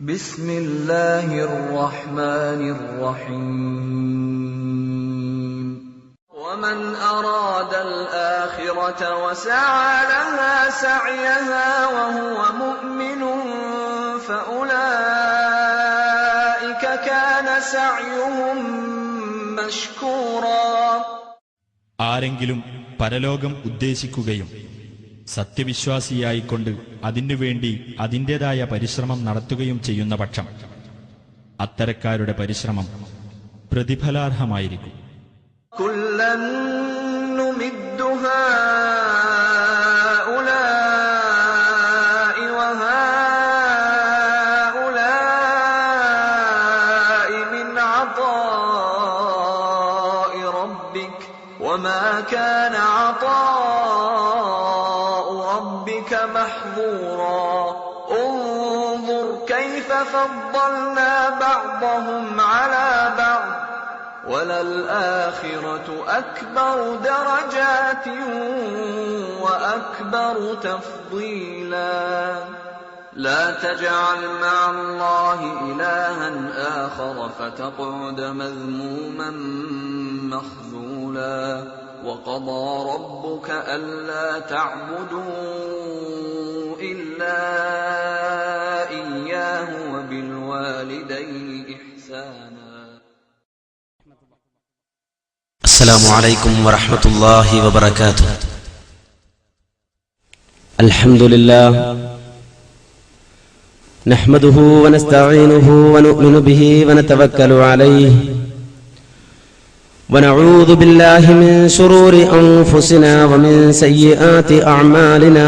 بسم الله الرحمن الرحيم ومن أراد الآخرة وسعى لها سعيها وهو مؤمن فأولئك كان سعيهم مشكورا ആരെങ്കിലും പരലോകം ഉദ്ദേശിക്കുകയും സത്യവിശ്വാസിയായിക്കൊണ്ട് അതിനുവേണ്ടി അതിന്റെതായ പരിശ്രമം നടത്തുകയും ചെയ്യുന്ന പക്ഷം അത്തരക്കാരുടെ പരിശ്രമം പ്രതിഫലാർഹമായിരിക്കും. فضلنا بعضهم على بعض وللآخرة أكبر درجات وأكبر تفضيلا. لا تجعل مع الله إلها آخر فتقعد مذموما مخذولا. وقضى ربك ألا تعبدوا إلا إياه وبالوالدين إحسانا. السلام عليكم ورحمة الله وبركاته. الحمد لله. نحمده ونستعينه ونؤمن به ونتوكل عليه. ونعوذ بالله من شرور أنفسنا ومن سيئات أعمالنا.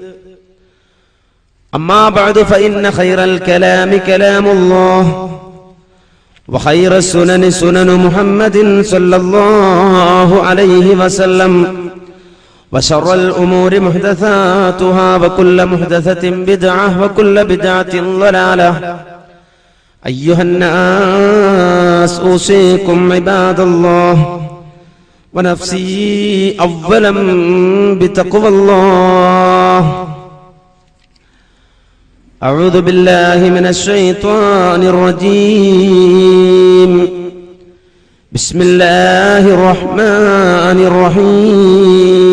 أما بعد فإن خير الكلام كلام الله وخير السنن سنن محمد صلى الله عليه وسلم وشر الأمور محدثاتها وكل محدثة بدعة وكل بدعة ضلالة. أيها الناس أوصيكم عباد الله ونفسي أولا بتقوى الله. أعوذ بالله من الشيطان الرجيم. بسم الله الرحمن الرحيم.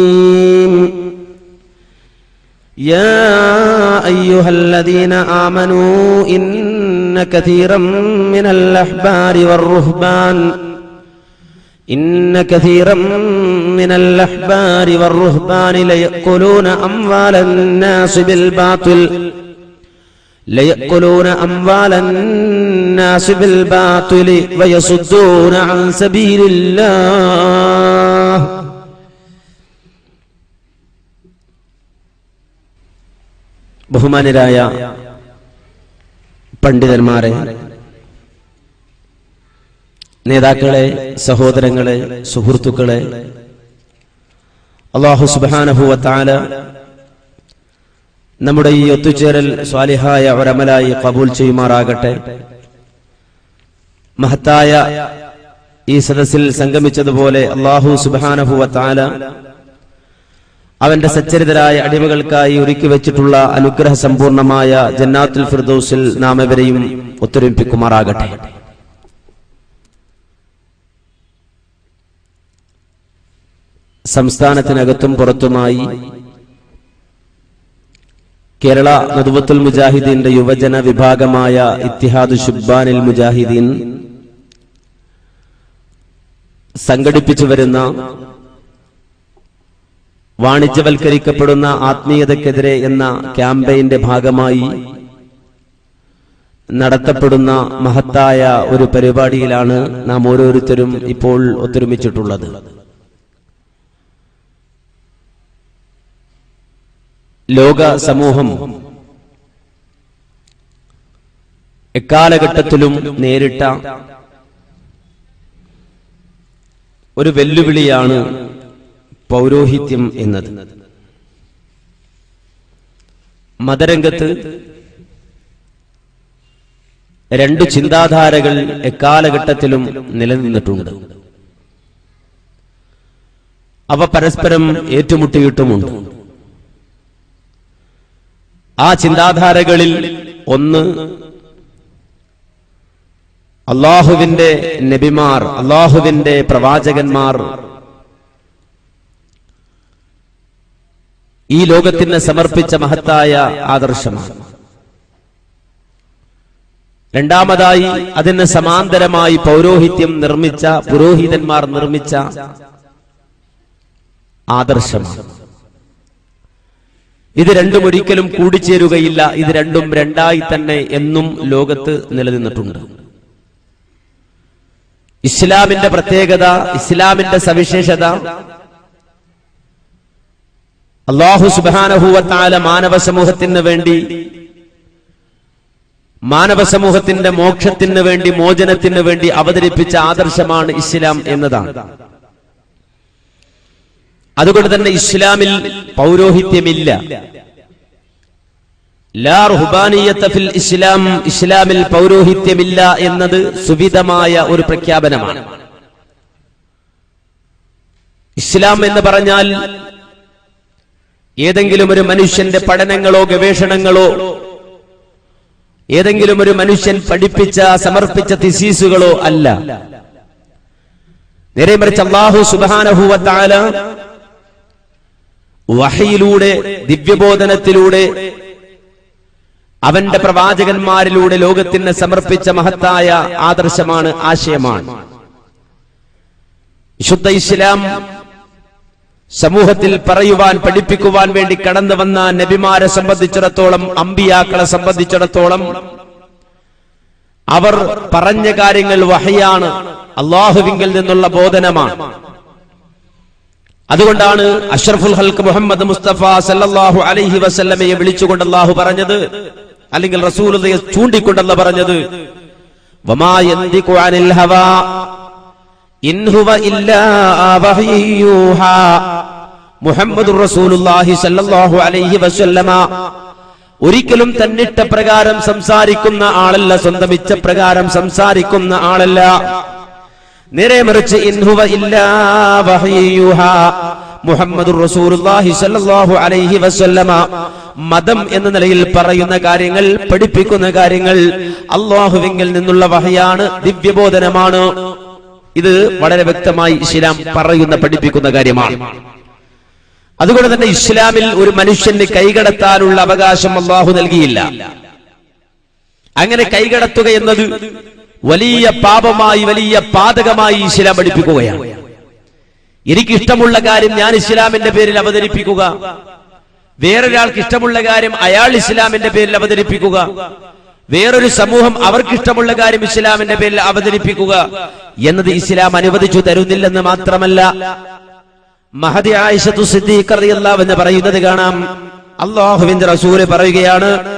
يا أيها الذين آمنوا إن كثيرا من الأحبار والرهبان إن كثيرا من الأحبار والرهبان ليأكلون أموال الناس بالباطل ليأكلون أموال الناس بالباطل ويصدون عن سبيل الله ബഹുമാനരായ പണ്ഡിതന്മാരെ നേതാക്കളെ സഹോദരങ്ങളെ സുഹൃത്തുക്കളെ അള്ളാഹു സുബാനഹുവത്താല നമ്മുടെ ഈ ഒത്തുചേരൽ സ്വാലിഹായ ഒരമലായി കബൂൽ ചെയ്യുമാറാകട്ടെ. മഹത്തായ ഈ സദസ്സിൽ സംഗമിച്ചതുപോലെ അള്ളാഹു സുബാനഹുവ അവന്റെ സച്ചരിതരായ അടിമകൾക്കായി ഒരുക്കി വെച്ചിട്ടുള്ള അനുഗ്രഹ സമ്പൂർണമായ ജന്നാത്തുൽ ഫിർദൌസിൽ നാം എവരെയും ഒത്തൊരുമിപ്പിക്കുമാറാകട്ടെ. സംസ്ഥാനത്തിനകത്തും പുറത്തുമായി കേരള നദുവത്തുൽ മുജാഹിദീന്റെ യുവജന വിഭാഗമായ ഇത്തിഹാദ് ഷുബാനിൽ മുജാഹിദീൻ സംഘടിപ്പിച്ചു വരുന്ന വാണിജ്യവൽക്കരിക്കപ്പെടുന്ന ആത്മീയതക്കെതിരെ എന്ന ക്യാമ്പയിന്റെ ഭാഗമായി നടത്തപ്പെടുന്ന മഹത്തായ ഒരു പരിപാടിയിലാണ് നാം ഓരോരുത്തരും ഇപ്പോൾ ഒത്തൊരുമിച്ചിട്ടുള്ളത്. ലോക സമൂഹം എക്കാലഘട്ടത്തിലും നേരിട്ട ഒരു വെല്ലുവിളിയാണ് പൗരോഹിത്യം എന്നത്. മതരംഗത്ത് രണ്ട് ചിന്താധാരകൾ എക്കാലഘട്ടത്തിലും നിലനിന്നിട്ടുണ്ട്. അവ പരസ്പരം ഏറ്റുമുട്ടിയിട്ടുമുണ്ട്. ആ ചിന്താധാരകളിൽ ഒന്ന് അള്ളാഹുവിന്റെ നബിമാർ അള്ളാഹുവിന്റെ പ്രവാചകന്മാർ. ഈ ലോകത്തിന് സമർപ്പിച്ച മഹത്തായ ആദർശമാണ്. രണ്ടാമതായി അതിന് സമാന്തരമായി പൗരോഹിത്യം നിർമ്മിച്ച പുരോഹിതന്മാർ നിർമ്മിച്ച ആദർശമാണ്. ഇത് രണ്ടും ഒരിക്കലും കൂടിച്ചേരുകയില്ല. ഇത് രണ്ടും രണ്ടായി തന്നെ എന്നും ലോകത്ത് നിലനിന്നിട്ടുണ്ട്. ഇസ്ലാമിന്റെ പ്രത്യേകത ഇസ്ലാമിന്റെ സവിശേഷത അള്ളാഹു സുബാനഹൂവത്താല മാനവ സമൂഹത്തിന് വേണ്ടി മാനവ സമൂഹത്തിന്റെ മോക്ഷത്തിന് വേണ്ടി മോചനത്തിന് വേണ്ടി അവതരിപ്പിച്ച ആദർശമാണ് ഇസ്ലാം എന്നതാണ്. അതുകൊണ്ട് തന്നെ ഇസ്ലാമിൽ പൗരോഹിത്യമില്ല. ഫിൽ ഇസ്ലാം ഇസ്ലാമിൽ പൗരോഹിത്യമില്ല എന്നത് സുവിധമായ ഒരു പ്രഖ്യാപനമാണ്. ഇസ്ലാം എന്ന് പറഞ്ഞാൽ ഏതെങ്കിലും ഒരു മനുഷ്യന്റെ പഠനങ്ങളോ ഗവേഷണങ്ങളോ ഏതെങ്കിലും ഒരു മനുഷ്യൻ പഠിപ്പിച്ച സമർപ്പിച്ച തിസീസുകളോ അല്ല. നേരെ മറിച്ച് അള്ളാഹു സുബാനഹുവത്താല വഹയിലൂടെ ദിവ്യബോധനത്തിലൂടെ അവന്റെ പ്രവാചകന്മാരിലൂടെ ലോകത്തിന് സമർപ്പിച്ച മഹത്തായ ആദർശമാണ് ആശയമാണ്. വിശുദ്ധ ഇസ്ലാം സമൂഹത്തിൽ പറയുവാൻ പഠിപ്പിക്കുവാൻ വേണ്ടി കടന്നു വന്ന നബിമാരെ സംബന്ധിച്ചിടത്തോളം അമ്പിയാക്കളെ സംബന്ധിച്ചിടത്തോളം അവർ പറഞ്ഞ കാര്യങ്ങൾ വഹയാണ് അള്ളാഹുവിങ്കിൽ നിന്നുള്ള ബോധനമാണ്. അതുകൊണ്ടാണ് അഷ്റഫുൽ ഹൽക്ക് മുഹമ്മദ് മുസ്തഫ സല്ലാഹു അലൈഹി വസല്ലമയെ വിളിച്ചുകൊണ്ട് അള്ളാഹു പറഞ്ഞത് അല്ലെങ്കിൽ റസൂലുള്ളയെ ചൂണ്ടിക്കൊണ്ടല്ല പറഞ്ഞത്. സല്ലല്ലാഹു അലൈഹി വസല്ലമ ഒരിക്കലും തന്നിട്ട പ്രകാരം സംസാരിക്കുന്ന ആളല്ല സ്വന്തം ഇച്ഛപ്രകാരം സംസാരിക്കുന്ന ആളല്ല. നേരെ മറിച്ച് ഇല്ലാ മുഹമ്മദുർ റസൂലുള്ളാഹി സല്ലല്ലാഹു അലൈഹി വസല്ലമ. മതം എന്ന നിലയിൽ പറയുന്ന കാര്യങ്ങൾ പഠിപ്പിക്കുന്ന കാര്യങ്ങൾ അള്ളാഹുവിങ്കിൽ നിന്നുള്ള വഹയാണ് ദിവ്യബോധനമാണ്. ഇത് വളരെ വ്യക്തമായി ഇസ്ലാം പറയുന്ന പഠിപ്പിക്കുന്ന കാര്യമാണ്. അതുകൊണ്ട് തന്നെ ഇസ്ലാമിൽ ഒരു മനുഷ്യന് കൈകടത്താനുള്ള അവകാശം അള്ളാഹു നൽകിയില്ല. അങ്ങനെ കൈകടത്തുക എന്നത് വലിയ പാപമായി വലിയ പാതകമായി ഇസ്ലാം പഠിപ്പിക്കുകയാണ്. എനിക്കിഷ്ടമുള്ള കാര്യം ഞാൻ ഇസ്ലാമിന്റെ പേരിൽ അവതരിപ്പിക്കുക. വേറൊരാൾക്ക് ഇഷ്ടമുള്ള കാര്യം അയാൾ ഇസ്ലാമിന്റെ പേരിൽ അവതരിപ്പിക്കുക. വേറൊരു സമൂഹം അവർക്കിഷ്ടമുള്ള കാര്യം ഇസ്ലാമിന്റെ പേരിൽ അവതരിപ്പിക്കുക എന്നത് ഇസ്ലാം അനുവദിച്ചു തരുന്നില്ലെന്ന് മാത്രമല്ല. മഹതി ആയിഷത്തു സിദ്ദീഖ് എന്ന് പറയുന്നത് കാണാം. അള്ളാഹുവിന്റെ റസൂൽ പറയുകയാണ്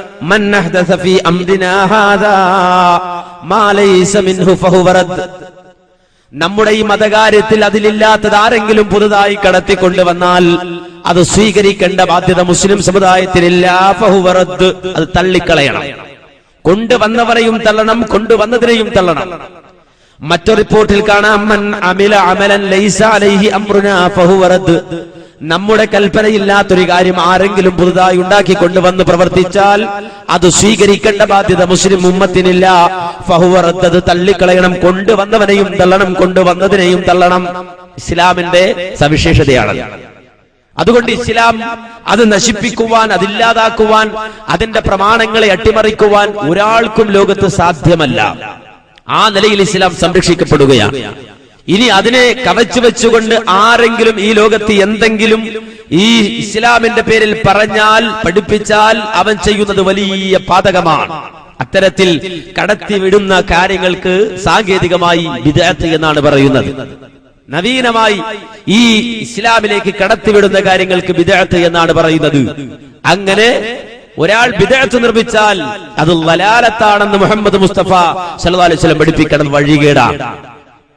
നമ്മുടെ ഈ മതകാര്യത്തിൽ അതിലില്ലാത്തത് ആരെങ്കിലും പുതുതായി കടത്തിക്കൊണ്ടുവന്നാൽ അത് സ്വീകരിക്കേണ്ട ബാധ്യത മുസ്ലിം സമുദായത്തിലില്ല. അത് തള്ളിക്കളയണം. കൊണ്ടുവന്നവരെയും തള്ളണം കൊണ്ടുവന്നതിനെയും തള്ളണം. മറ്റൊരു റിപ്പോർട്ടിൽ കാണാം അമില അമലൻ ലൈസ അലൈഹി അംറുനാ ഫഹുവ റദ്ദ് നമ്മുടെ കൽപ്പനയില്ലാത്തൊരു കാര്യം ആരെങ്കിലും പുതുതായി ഉണ്ടാക്കി കൊണ്ടുവന്ന് പ്രവർത്തിച്ചാൽ അത് സ്വീകരിക്കേണ്ട ബാധ്യത മുസ്ലിം ഉമ്മത്തിനില്ല. ഫഹുവറത്തത് തള്ളിക്കളയണം കൊണ്ടുവന്നവനെയും തള്ളണം കൊണ്ടുവന്നതിനെയും തള്ളണം. ഇസ്ലാമിന്റെ സവിശേഷതയാണ് അതുകൊണ്ട് ഇസ്ലാം അത് നശിപ്പിക്കുവാൻ അതില്ലാതാക്കുവാൻ അതിന്റെ പ്രമാണങ്ങളെ അട്ടിമറിക്കുവാൻ ഒരാൾക്കും ലോകത്ത് സാധ്യമല്ല. ആ നിലയിൽ ഇസ്ലാം സംരക്ഷിക്കപ്പെടുകയാണ്. ഇനി അതിനെ കവച്ചു വെച്ചുകൊണ്ട് ആരെങ്കിലും ഈ ലോകത്ത് എന്തെങ്കിലും ഈ ഇസ്ലാമിന്റെ പേരിൽ പറഞ്ഞാൽ പഠിപ്പിച്ചാൽ അവൻ ചെയ്യുന്നത് വലിയ പാതകമാണ്. അത്തരത്തിൽ കടത്തിവിടുന്ന കാര്യങ്ങൾക്ക് സാങ്കേതികമായി വിദഗ്ധ എന്നാണ് പറയുന്നത്. നവീനമായി ഈ ഇസ്ലാമിലേക്ക് കടത്തിവിടുന്ന കാര്യങ്ങൾക്ക് വിദഗ്ധ എന്നാണ് പറയുന്നത്. അങ്ങനെ ഒരാൾ വിദഗ്ധ നിർമ്മിച്ചാൽ അത് വലാലത്താണെന്ന് മുഹമ്മദ് മുസ്തഫ സല്ലല്ലാഹു അലൈഹി പഠിപ്പിക്കണം വഴികേടാണ്.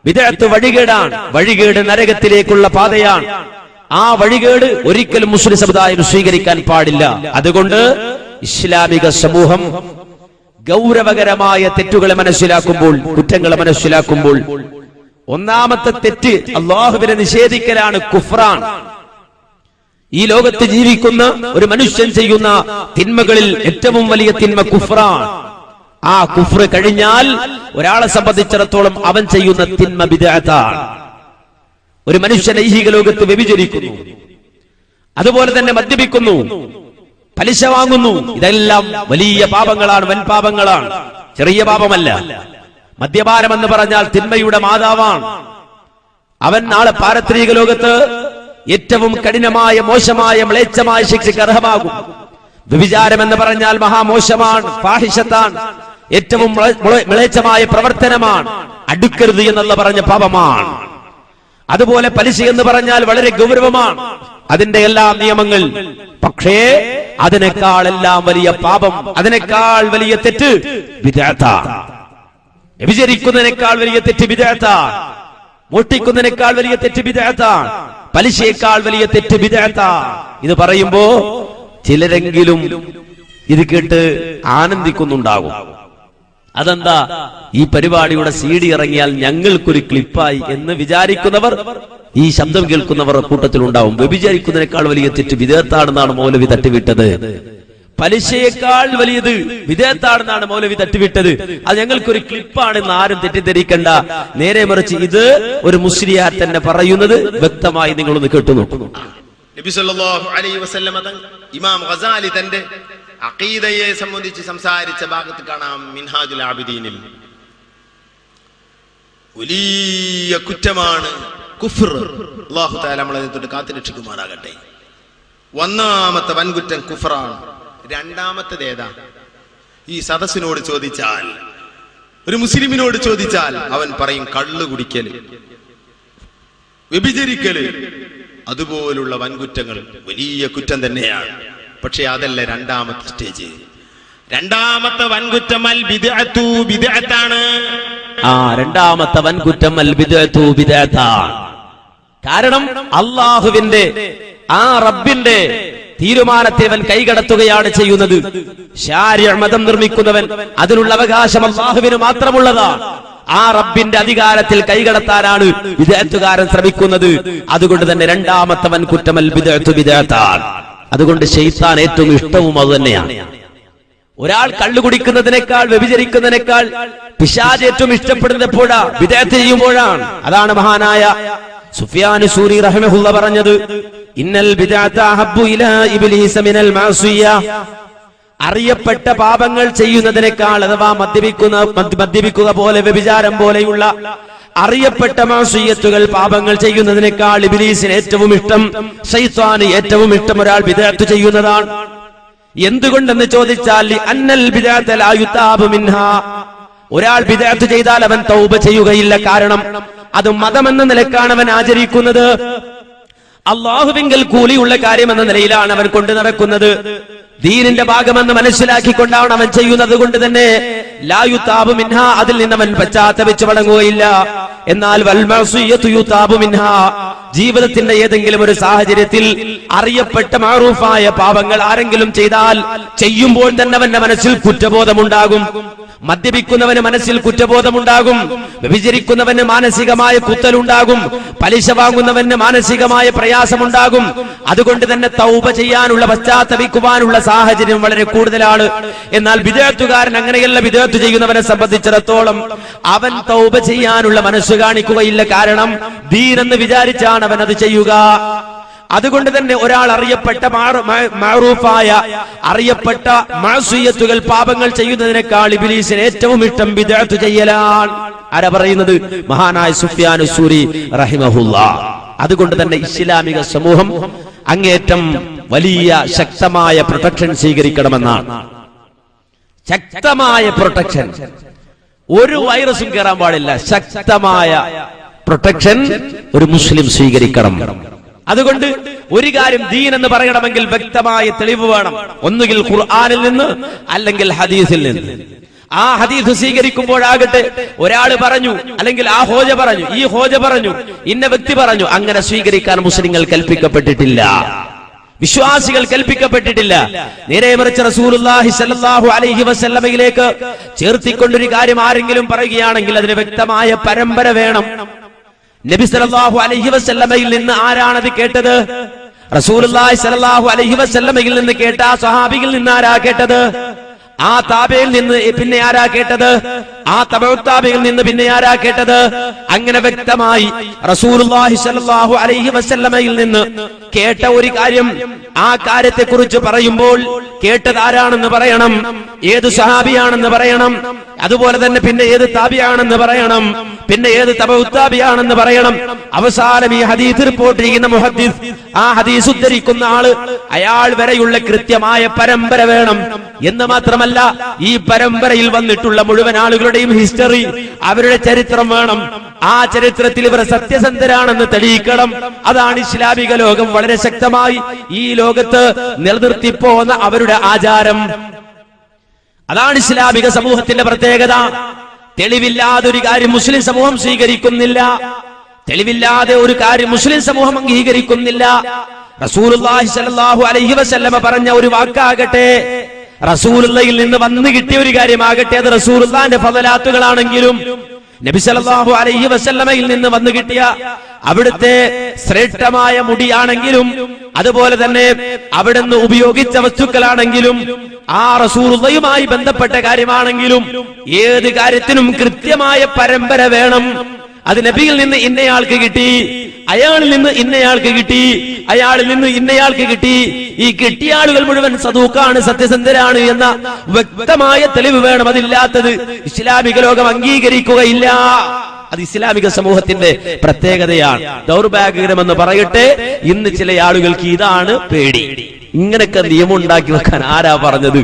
വിദഗ്ധ വഴികേടാണ്. വഴികേട് നരകത്തിലേക്കുള്ള പാതയാണ്. ആ വഴികേട് ഒരിക്കലും മുസ്ലിം സമുദായം സ്വീകരിക്കാൻ പാടില്ല. അതുകൊണ്ട് ഇസ്ലാമിക സമൂഹം ഗൗരവകരമായ തെറ്റുകളെ മനസ്സിലാക്കുമ്പോൾ കുറ്റങ്ങളെ മനസ്സിലാക്കുമ്പോൾ ഒന്നാമത്തെ തെറ്റ് അള്ളാഹുവിനെ നിഷേധിക്കലാണ് കുഫ്രാൻ. ഈ ലോകത്ത് ജീവിക്കുന്ന ഒരു മനുഷ്യൻ ചെയ്യുന്ന തിന്മകളിൽ ഏറ്റവും വലിയ തിന്മ കുഫ്രാൻ. ആ കുഫ്ർ കഴിഞ്ഞാൽ ഒരാളെ സംബന്ധിച്ചിടത്തോളം അവൻ ചെയ്യുന്ന തിന്മ ബിദഅത്താണ്. ഒരു മനുഷ്യൻ ഐഹിക ലോകത്ത് വ്യഭിചരിക്കുന്നു. അതുപോലെ തന്നെ മദ്യപിക്കുന്നു. പലിശ വാങ്ങുന്നു. ഇതെല്ലാം വലിയ പാപങ്ങളാണ് വൻ പാപങ്ങളാണ് ചെറിയ പാപമല്ല. മദ്യപാനം എന്ന് പറഞ്ഞാൽ തിന്മയുടെ മാതാവാണ്. അവൻ നാളെ പാരത്രിക ലോകത്ത് ഏറ്റവും കഠിനമായ മോശമായ മ്ലേച്ഛമായ ശിക്ഷയ്ക്ക് അർഹമാകും. വ്യഭിചാരം എന്ന് പറഞ്ഞാൽ മഹാമോശമാണ് ഫാഹിഷത്താണ്. ഏറ്റവും മ്ല- പ്രവർത്തനമാണ്. അടുക്കരുത് എന്നുള്ള പറഞ്ഞ പാപമാണ്. അതുപോലെ പലിശ എന്ന് പറഞ്ഞാൽ വളരെ ഗൗരവമാണ്. അതിന്റെ എല്ലാ നിയമങ്ങൾ. പക്ഷേ അതിനേക്കാൾ എല്ലാം വലിയ പാപം അതിനേക്കാൾ വലിയ തെറ്റ് വിദഗ്ധാണ് വ്യഭിചരിക്കുന്നതിനേക്കാൾ വലിയ തെറ്റ് വിദഗ്ധാണ് മോഷ്ടിക്കുന്നതിനേക്കാൾ വലിയ തെറ്റ് വിദഗ്ധാണ് പലിശയേക്കാൾ വലിയ തെറ്റ് വിദഗ്ധാണ് ഇത് പറയുമ്പോ ചിലരെങ്കിലും ഇത് കേട്ട് ആനന്ദിക്കുന്നുണ്ടാകും. അതെന്താ? ഈ പരിപാടിയുടെ സി ഡി ഇറങ്ങിയാൽ ഞങ്ങൾക്കൊരു ക്ലിപ്പായി എന്ന് വിചാരിക്കുന്നവർ ഈ ശബ്ദം കേൾക്കുന്നവർ കൂട്ടത്തിൽ ഉണ്ടാവും വ്യഭിചരിക്കുന്നതിനേക്കാൾ വലിയ തെറ്റ് വിദേഹത്താണെന്നാണ് മൗലവി തട്ടിവിട്ടത്. പലിശയേക്കാൾ വലിയത് വിദേഹത്താണെന്നാണ് മൗലവി തട്ടിവിട്ടത്. അത് ഞങ്ങൾക്കൊരു ക്ലിപ്പാണെന്ന് ആരും തെറ്റിദ്ധരിക്കണ്ട. നേരെ മറിച്ച് ഇത് ഒരു മുസ്ലിയാർ തന്നെ പറയുന്നത് വ്യക്തമായി നിങ്ങളൊന്ന് കേട്ടു നോക്കുന്നു നബി സല്ലല്ലാഹു അലൈഹി ഇമാം ഗസാലി തന്റെ അഖീദയെ സംബന്ധിച്ച് സംസാരിച്ച ഭാഗത്ത് കാണാം മിൻഹാജുൽ ആബിദീനിൽ. വലിയ കുറ്റമാണ് കുഫർ. അള്ളാഹു താല നമ്മളെ തൊട്ട് കാത്തു രക്ഷിക്കുമാറാകട്ടെ ഒന്നാമത്തെ വൻകുറ്റം കുഫറാണ്. രണ്ടാമത്തത് ഏതാ? ഈ സദസ്സിനോട് ചോദിച്ചാൽ ഒരു മുസ്ലിമിനോട് ചോദിച്ചാൽ അവൻ പറയും കള്ളു കുടിക്കൽ വ്യഭിചരിക്കൽ. അതുപോലുള്ള വൻകുറ്റങ്ങൾ വലിയ കുറ്റം തന്നെയാണ്. പക്ഷെ അതല്ല രണ്ടാമത്തെ സ്റ്റേജ്. രണ്ടാമത്തെ വൻകുറ്റം അൽ ബിദ്അത്തു ആ രണ്ടാമത്തെ വൻകുറ്റം അൽ ബിദ്അത്തു കാരണം അള്ളാഹുവിന്റെ ആ റബ്ബിന്റെ തീരുമാനത്തെ അവൻ കൈകടത്തുകയാണ് ചെയ്യുന്നത്. മതം നിർമ്മിക്കുന്നവൻ അതിനുള്ള അവകാശം അള്ളാഹുവിന് മാത്രമുള്ളതാണ്. ആ റബ്ബിന്റെ അധികാരത്തിൽ കൈകടത്താനാണ് വിദേഹത്തുകാരൻ ശ്രമിക്കുന്നത്. അതുകൊണ്ട് തന്നെ രണ്ടാമത്തെ കുറ്റമൽ വിദേഹത്തു വിദേഹത്താണ് അതുകൊണ്ട് ഷെയ്ത്താൻ ഏറ്റവും ഇഷ്ടവും അത് തന്നെയാണ്. ഒരാൾ കള്ളു കുടിക്കുന്നതിനേക്കാൾ വ്യഭിചരിക്കുന്നതിനേക്കാൾ പിശാജ് ഏറ്റവും ഇഷ്ടപ്പെടുന്നത് എപ്പോഴാ വിദേഹത്ത് ചെയ്യുമ്പോഴാണ്. അതാണ് മഹാനായ സുഫിയാനു സൂരി റഹ്മഹുല്ല പറഞ്ഞത് ഇന്നൽ മിനൽ അറിയപ്പെട്ട പാപങ്ങൾ ചെയ്യുന്നതിനേക്കാൾ അഥവാ മദ്യപിക്കുന്ന മദ്യ- മദ്യപിക്കുക പോലെ വ്യഭിചാരം പോലെയുള്ള അറിയപ്പെട്ട മാസീയത്തുകൾ പാപങ്ങൾ ചെയ്യുന്നതിനേക്കാൾ ഇബിലീസിന് ഏറ്റവും ഇഷ്ടം ഷൈത്വാന് ഏറ്റവും ഇഷ്ടം ഒരാൾ വിദഗ്ധ ചെയ്യുന്നതാണ്. എന്തുകൊണ്ടെന്ന് ചോദിച്ചാൽ അന്നൽ മിൻഹ. ഒരാൾ ബിദഅത്ത് ചെയ്താൽ അവൻ തൗബ ചെയ്യുകയില്ല. കാരണം അത് മതമെന്ന നിലക്കാണ് അവൻ ആചരിക്കുന്നത്. അള്ളാഹുവിങ്കൽ കൂലിയുള്ള കാര്യം എന്ന നിലയിലാണ് അവൻ കൊണ്ടു നടക്കുന്നത്. ദീനിന്റെ ഭാഗമെന്ന് മനസ്സിലാക്കിക്കൊണ്ടാണ് അവൻ ചെയ്യുന്നത് കൊണ്ട് തന്നെ ലായു താപു മിൻഹ അതിൽ നിന്ന് അവൻ പശ്ചാത്തപിച്ചു മടങ്ങുകയില്ല എന്നാൽ ജീവിതത്തിന്റെ ഏതെങ്കിലും ഒരു സാഹചര്യത്തിൽ അറിയപ്പെട്ട മാറൂഫായ പാപങ്ങൾ ആരെങ്കിലും ചെയ്താൽ ചെയ്യുമ്പോൾ തന്നെ അവന്റെ മനസ്സിൽ കുറ്റബോധമുണ്ടാകും. മദ്യപിക്കുന്നവന് മനസ്സിൽ കുറ്റബോധമുണ്ടാകും വ്യഭിചരിക്കുന്നവന് മാനസികമായ കുത്തലുണ്ടാകും പലിശ വാങ്ങുന്നവന് മാനസികമായ പ്രയാസമുണ്ടാകും. അതുകൊണ്ട് തന്നെ തൗപ ചെയ്യാനുള്ള പശ്ചാത്തപിക്കുവാനുള്ള സാഹചര്യം വളരെ കൂടുതലാണ്. എന്നാൽ വിദേഹത്തുകാരൻ അങ്ങനെയല്ല വിദേഹത്ത് ചെയ്യുന്നവനെ സംബന്ധിച്ചിടത്തോളം അവൻ തൗപ ചെയ്യാനുള്ള മനസ്സ് കാണിക്കുകയില്ല. കാരണം ദീനെന്ന് വിചാരിച്ചാണ് അവൻ അത് ചെയ്യുക. അതുകൊണ്ട് തന്നെ ഒരാൾ അറിയപ്പെട്ട മാറൂഫായ അറിയപ്പെട്ട മാസുയത്തുകൾ പാപങ്ങൾ ചെയ്യുന്നതിനേക്കാൾ ഇബിലീസിന് ഏറ്റവും ഇഷ്ടം വിദഗ്ധ ചെയ്യലാണ്. ആരാ പറയുന്നത്? മഹാനായ സുഫിയാനു സൂരി റഹിമഹുല്ല. അതുകൊണ്ട് തന്നെ ഇസ്ലാമിക സമൂഹം അങ്ങേറ്റം വലിയ ശക്തമായ പ്രൊട്ടക്ഷൻ സ്വീകരിക്കണമെന്നാണ്. ശക്തമായ പ്രൊട്ടക്ഷൻ. ഒരു വൈറസും കയറാൻ പാടില്ല. ശക്തമായ പ്രൊട്ടക്ഷൻ ഒരു മുസ്ലിം സ്വീകരിക്കണം. അതുകൊണ്ട് ഒരു കാര്യം ദീൻ എന്ന് പറയണമെങ്കിൽ വ്യക്തമായ തെളിവ് വേണം. ഒന്നുകിൽ ഖുർആാനിൽ നിന്ന് അല്ലെങ്കിൽ ഹദീസിൽ നിന്ന്. ആ ഹദീസ് സ്വീകരിക്കുമ്പോഴാകട്ടെ ഒരാൾ പറഞ്ഞു അല്ലെങ്കിൽ ആ ഹോജ പറഞ്ഞു ഈ ഹോജ പറഞ്ഞു ഇന്ന വ്യക്തി പറഞ്ഞു. അങ്ങനെ സ്വീകരിക്കാൻ മുസ്ലിങ്ങൾ കൽപ്പിക്കപ്പെട്ടിട്ടില്ല. വിശ്വാസികൾ കൽപ്പിക്കപ്പെട്ടിട്ടില്ല. നേരെ മറിച്ച് റസൂലുള്ളാഹി സ്വല്ലല്ലാഹു അലൈഹി വസല്ലമയിലേക്ക് ചേർത്തിക്കൊണ്ടൊരു കാര്യം ആരെങ്കിലും പറയുകയാണെങ്കിൽ അതിന് വ്യക്തമായ പരമ്പര വേണം. നബി സല്ലല്ലാഹു അലഹി വസല്ലമയിൽ നിന്ന് ആരാണത് കേട്ടത്? റസൂലുള്ളാഹി സലാഹു അലഹി വസല്ലമയിൽ നിന്ന് കേട്ട ആ സ്വഹാബിയിൽ നിന്ന് ആരാ കേട്ടത്? ആ താബയിൽ നിന്ന് പിന്നെ ആരാ കേട്ടത്? ആ തബത്താബയിൽ നിന്ന് പിന്നെ ആരാ കേട്ടത്? അങ്ങനെ വ്യക്തമായി റസൂലുള്ളാഹി സ്വല്ലല്ലാഹു അലൈഹി വസല്ലമയിൽ നിന്ന് കേട്ട ഒരു കാര്യം ആ കാര്യത്തെ കുറിച്ച് പറയുമ്പോൾ കേട്ടത് ആരാണെന്ന് പറയണം ഏത് സഹാബിയാണെന്ന് പറയണം അതുപോലെ തന്നെ പിന്നെ ഏത് താബിയാണെന്ന് പറയണം. പിന്നെ ഏത് തബൗത്താബിയാണെന്ന് പറയണം. അവസാനം ഈ ഹദീസ് റിപ്പോർട്ട് ചെയ്യുന്ന മുഹദ്ദിസ് ആ ഹദീസ് ഉദ്ധരിക്കുന്ന ആൾ അയാൾ വരെയുള്ള കൃത്യമായ പരമ്പര വേണം. എന്ന് മാത്രമല്ല ഈ പരമ്പരയിൽ വന്നിട്ടുള്ള മുഴുവൻ ആളുകളുടെയും ഹിസ്റ്ററി അവരുടെ ചരിത്രം വേണം. ആ ചരിത്രത്തിൽ ഇവർ സത്യസന്ധരാണെന്ന് തെളിയിക്കണം. അതാണ് ഇസ്ലാമിക ലോകം വളരെ ശക്തമായി ഈ ലോകത്ത് നിലനിർത്തിപ്പോന്ന അവരുടെ ആചാരം. അതാണ് ഇസ്ലാമിക സമൂഹത്തിന്റെ പ്രത്യേകത. തെളിവില്ലാതെ ഒരു കാര്യം മുസ്ലിം സമൂഹം സ്വീകരിക്കുന്നില്ല. തെളിവില്ലാതെ ഒരു കാര്യം മുസ്ലിം സമൂഹം അംഗീകരിക്കുന്നില്ല. റസൂലുള്ളാഹി സ്വല്ലല്ലാഹു പറഞ്ഞ ഒരു വാക്കാകട്ടെ റസൂലുള്ളയിൽ നിന്ന് വന്നു കിട്ടിയ ഒരു കാര്യമാകട്ടെ അത് റസൂലുള്ളാന്റെ ഫضലാത്തുകളാണെങ്കിലും നബി സല്ലല്ലാഹു അലൈഹി വസല്ലമയിൽ നിന്ന് വന്നു കിട്ടിയ അവിടുത്തെ ശ്രേഷ്ഠമായ മുടിയാണെങ്കിലും അതുപോലെ തന്നെ അവിടുന്ന് ഉപയോഗിച്ച വസ്തുക്കളാണെങ്കിലും ആ റസൂറുള്ളയുമായി ബന്ധപ്പെട്ട കാര്യമാണെങ്കിലും ഏത് കാര്യത്തിനും കൃത്യമായ പരമ്പര വേണം. അത് നബിയിൽ നിന്ന് ഇന്നയാൾക്ക് കിട്ടി. അയാളിൽ നിന്ന് ഇന്നയാൾക്ക് കിട്ടി. അയാളിൽ നിന്ന് ഇന്നയാൾക്ക് കിട്ടി. ഈ കിട്ടിയ ആളുകൾ മുഴുവൻ സദൂക്കാണ് സത്യസന്ധരാണ് എന്ന വ്യക്തമായ തെളിവ് വേണം അതില്ലാത്തത് ഇസ്ലാമിക ലോകം അംഗീകരിക്കുകയില്ല. അത് ഇസ്ലാമിക സമൂഹത്തിന്റെ പ്രത്യേകതയാണ്. ദൗർഭാഗ്യകരമെന്ന് പറയട്ടെ ഇന്ന് ചില ആളുകൾക്ക് ഇതാണ് പേടി. ഇങ്ങനൊക്കെ നിയമം ഉണ്ടാക്കി വെക്കാൻ ആരാ പറഞ്ഞത്?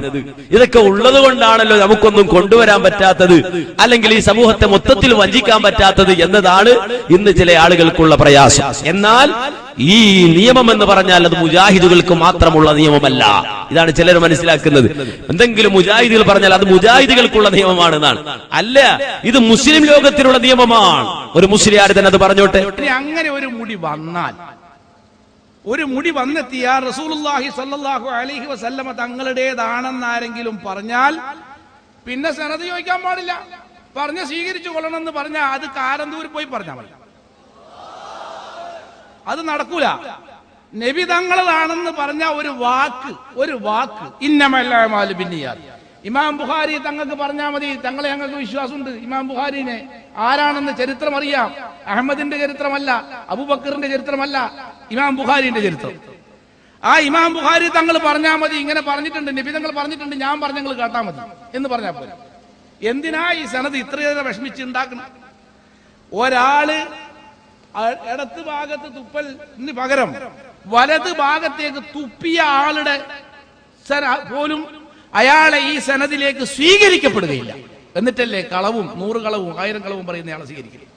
ഇതൊക്കെ ഉള്ളത് കൊണ്ടാണല്ലോ നമുക്കൊന്നും കൊണ്ടുവരാൻ പറ്റാത്തത്. അല്ലെങ്കിൽ ഈ സമൂഹത്തെ മൊത്തത്തിൽ വഞ്ചിക്കാൻ പറ്റാത്തത് എന്നതാണ് ഇന്ന് ചില ആളുകൾക്കുള്ള പ്രയാസം. എന്നാൽ ഈ നിയമം എന്ന് പറഞ്ഞാൽ അത് മുജാഹിദുകൾക്ക് മാത്രമുള്ള നിയമമല്ല. ഇതാണ് ചിലർ മനസ്സിലാക്കുന്നത്. എന്തെങ്കിലും മുജാഹിദുകൾ പറഞ്ഞാൽ അത് മുജാഹിദുകൾക്കുള്ള നിയമമാണെന്നാണ് അല്ല ഇത് മുസ്ലിം ലോകത്തിനുള്ള നിയമമാണ്. ഒരു മുസ്ലിം തന്നെ അത് പറഞ്ഞോട്ടെ? അങ്ങനെ ഒരു മുടി വന്നാൽ ഒരു മുടി വന്നെത്തിയാൽ റസൂലുള്ളാഹി സല്ലാഹു അലഹി വസല്ലമ തങ്ങളുടേതാണെന്നാരെങ്കിലും പറഞ്ഞാൽ പിന്നെ സനത് ചോദിക്കാൻ പാടില്ല. പറഞ്ഞ സ്വീകരിച്ചു കൊള്ളണം എന്ന് പറഞ്ഞാൽ അത് കാരന്തൂരിൽ പോയി പറഞ്ഞാൽ മതി. അത് നടക്കൂല. നബി തങ്ങളതാണെന്ന് പറഞ്ഞ ഒരു വാക്ക് ഒരു വാക്ക്. ഇന്നമല്ലാമാൽ പിന്നിയാൽ ഇമാം ബുഖാരി തങ്ങൾക്ക് പറഞ്ഞാൽ മതി. തങ്ങളെ ഞങ്ങൾക്ക് വിശ്വാസമുണ്ട്. ഇമാം ബുഖാരിനെ ആരാണെന്ന് ചരിത്രം അറിയാം. അഹമ്മദിന്റെ ചരിത്രമല്ല അബൂബക്കറിന്റെ ചരിത്രമല്ല ഇമാം ബുഖാരിന്റെ ചരിത്രം. ആ ഇമാം ബുഖാരി തങ്ങൾ പറഞ്ഞാൽ മതി. ഇങ്ങനെ പറഞ്ഞിട്ടുണ്ട്. നബി തങ്ങൾ പറഞ്ഞിട്ടുണ്ട്. ഞാൻ പറഞ്ഞങ്ങൾ കേട്ടാ മതി. എന്ന് പറഞ്ഞാൽ പോലെ എന്തിനാ ഈ സനത് ഇത്രയേറെ വിഷമിച്ച് ഉണ്ടാക്കണം? ഒരാൾ ഇടത്ത് ഭാഗത്ത് തുപ്പൽ പകരം വലത് ഭാഗത്തേക്ക് തുപ്പിയ ആളുടെ പോലും അയാളെ ഈ സനദിലേക്ക് സ്വീകരിക്കപ്പെടുകയില്ല. എന്നിട്ടല്ലേ കളവും നൂറ് കളവും ആയിരം കളവും പറയുന്നയാളെ സ്വീകരിക്കില്ല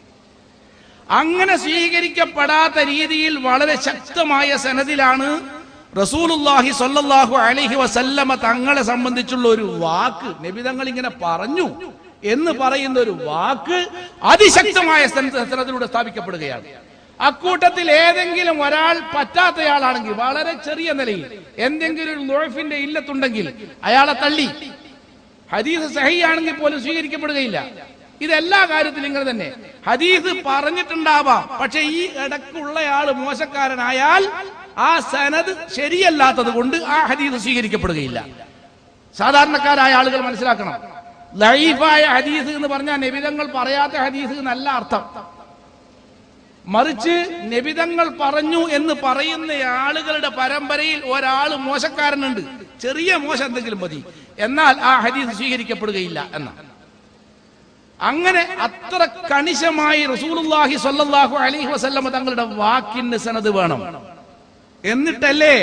അങ്ങനെ സ്വീകരിക്കപ്പെടാത്ത രീതിയിൽ വളരെ ശക്തമായ സനദിലാണ് റസൂലുല്ലാഹി സ്വല്ലല്ലാഹു അലൈഹി വസല്ലമ തങ്ങളെ സംബന്ധിച്ചുള്ള ഒരു വാക്ക്. നബി തങ്ങൾ ഇങ്ങനെ പറഞ്ഞു എന്ന് പറയുന്ന ഒരു വാക്ക് അതിശക്തമായ സ്ഥലത്തിലൂടെ സ്ഥാപിക്കപ്പെടുകയാണ്. അക്കൂട്ടത്തിൽ ഏതെങ്കിലും ഒരാൾ പറ്റാത്തയാളാണെങ്കിൽ വളരെ ചെറിയ നിലയിൽ എന്തെങ്കിലും ഒരു ലോഫിന്റെ ഇല്ലത്തുണ്ടെങ്കിൽ അയാളെ തള്ളി. ഹദീസ് സഹിയാണെങ്കിൽ പോലും സ്വീകരിക്കപ്പെടുകയില്ല. ഇതെല്ലാ കാര്യത്തിലും ഇങ്ങനെ തന്നെ. ഹദീസ് പറഞ്ഞിട്ടുണ്ടാവാം. പക്ഷെ ഈ ഇടക്കുള്ളയാൾ മോശക്കാരനായാൽ ആ സനത് ശരിയല്ലാത്തത് കൊണ്ട് ആ ഹദീസ് സ്വീകരിക്കപ്പെടുകയില്ല. സാധാരണക്കാരായ ആളുകൾ മനസ്സിലാക്കണം. ലൈഫായ ഹദീസ് എന്ന് പറഞ്ഞാൽ നിബിതങ്ങൾ പറയാത്ത ഹദീസ് നല്ല അർത്ഥം. മറിച്ച് നബിതങ്ങൾ പറഞ്ഞു എന്ന് പറയുന്ന ആളുകളുടെ പരമ്പരയിൽ ഒരാൾ മോശക്കാരനുണ്ട്. ചെറിയ മോശം എന്തെങ്കിലും മതി. എന്നാൽ ആ ഹദീസ് സ്വീകരിക്കപ്പെടുകയില്ല എന്നാണ് അങ്ങനെ അത്ര കണിശമായി റസൂലുള്ളാഹി സ്വല്ലല്ലാഹു അലൈഹി വസല്ലം തങ്ങളുടെ വാക്കിന് സനത് വേണം. എന്നിട്ടല്ലേ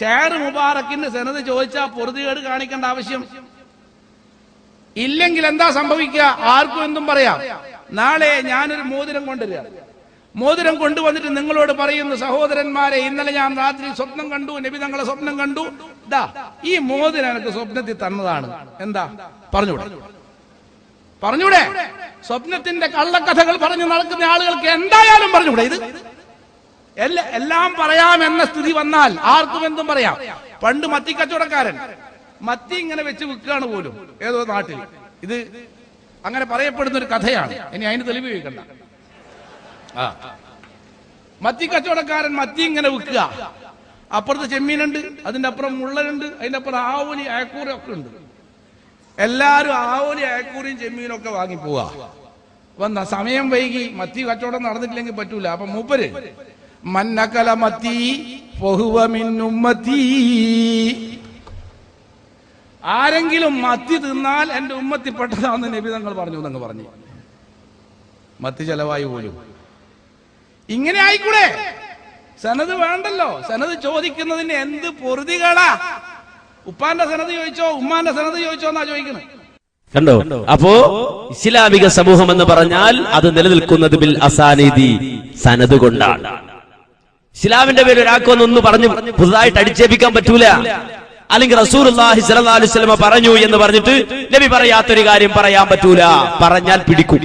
ഷേർ മുബാറക്കിന് സനത് ചോദിച്ചാൽ പൊറുതികേട് കാണിക്കേണ്ട ആവശ്യം? ഇല്ലെങ്കിൽ എന്താ സംഭവിക്കുക? ആർക്കും എന്തും പറയാം. നാളെ ഞാനൊരു മോതിരം കൊണ്ടുവരിക മോതിരം കൊണ്ടുവന്നിട്ട് നിങ്ങളോട് പറയുന്നു സഹോദരന്മാരെ ഇന്നലെ ഞാൻ രാത്രി സ്വപ്നം കണ്ടു നബി തങ്ങളെ സ്വപ്നം കണ്ടു. ദാ ഈ മോതിരം എനിക്ക് സ്വപ്നത്തിൽ തന്നതാണ്. എന്താ? പറഞ്ഞൂടെ പറഞ്ഞൂടെ സ്വപ്നത്തിന്റെ കള്ളക്കഥകൾ പറഞ്ഞു നടക്കുന്ന ആളുകൾക്ക് എന്തായാലും പറഞ്ഞൂടെ ഇത്? എല്ലാ പറയാം എന്ന സ്ഥിതി വന്നാൽ ആർക്കും എന്തും പറയാം. പണ്ട് മത്തി കച്ചവടക്കാരൻ മത്തി ഇങ്ങനെ വെച്ച് വിൽക്കുകയാണ് പോലും ഏതോ നാട്ടിൽ. ഇത് അങ്ങനെ പറയപ്പെടുന്ന ഒരു കഥയാണ്. ഇനി അതിന് തെളിവ് ചോദിക്കണ്ട. ആ മത്തി കച്ചവടക്കാരൻ മത്തി ഇങ്ങനെ വിൽക്കുക. അപ്പുറത്ത് ചെമ്മീനുണ്ട് അതിന്റെ അപ്പുറം മുള്ളനുണ്ട് അതിന്റെ അപ്പുറം ആവോലി അയക്കൂര ഒക്കെ ഉണ്ട്. എല്ലാരും ആവോലി അയക്കൂറിയും ചെമ്മീനും ഒക്കെ വാങ്ങി പോവാ. അപ്പൊ സമയം വൈകി മത്തി കച്ചവടം നടന്നിട്ടില്ലെങ്കിൽ പറ്റൂല. അപ്പൊ മൂപ്പര് മന്നക്കല മത്തി പൊഹുവ മിന്നുമ്മത്തി ആരെങ്കിലും മത്തി തിന്നാൽ എന്റെ ഉമ്മത്തിപ്പെട്ടതാണെന്ന് നബി തങ്ങൾ പറഞ്ഞു എന്നങ്ങ് പറഞ്ഞു. മത്തി ചെലവായി പോലും. ഇങ്ങനെ ആയിക്കൂടെ? സനത് വേണ്ടല്ലോ. സനത് ചോദിക്കുന്നതിന് എന്ത് പൊറുതികളാ? ഉപ്പാന്റെ സനത് ചോദിച്ചോ ഉമ്മാന്റെ സനത് ചോദിച്ചോ എന്നാ ചോദിക്കുന്നത്? കണ്ടോ? അപ്പോ ഇസ്ലാമിക സമൂഹം എന്ന് പറഞ്ഞാൽ അത് നിലനിൽക്കുന്നത് ബിൽ അസാനിധി സനത് കൊണ്ടാണ്. ഇസ്ലാമിന്റെ പേര് ഒരാൾക്കൊന്നൊന്ന് പറഞ്ഞു പുതുതായിട്ട് അടിച്ചേപ്പിക്കാൻ പറ്റൂല. അല്ലെങ്കിൽ റസൂർ അലൈഹി പറഞ്ഞു എന്ന് പറഞ്ഞിട്ട് നബി പറയാത്തൊരു കാര്യം പറയാൻ പറ്റൂല. പറഞ്ഞാൽ പിടിക്കും.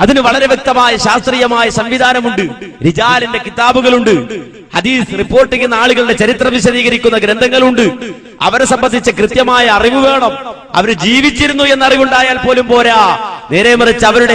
അതിന് വളരെ വ്യക്തമായ ശാസ്ത്രീയമായ സംവിധാനമുണ്ട്. റിജാലിന്റെ കിതാബുകളുണ്ട്. ഹദീസ് റിപ്പോർട്ട് ചെയ്യുന്ന ആളുകളുടെ ചരിത്രം വിശദീകരിക്കുന്ന ഗ്രന്ഥങ്ങളുണ്ട്. അവരെ സംബന്ധിച്ച് കൃത്യമായ അറിവ് വേണം. അവർ ജീവിച്ചിരുന്നു എന്ന അറിവുണ്ടായാൽ പോലും പോരാ. നേരെ മറിച്ച് അവരുടെ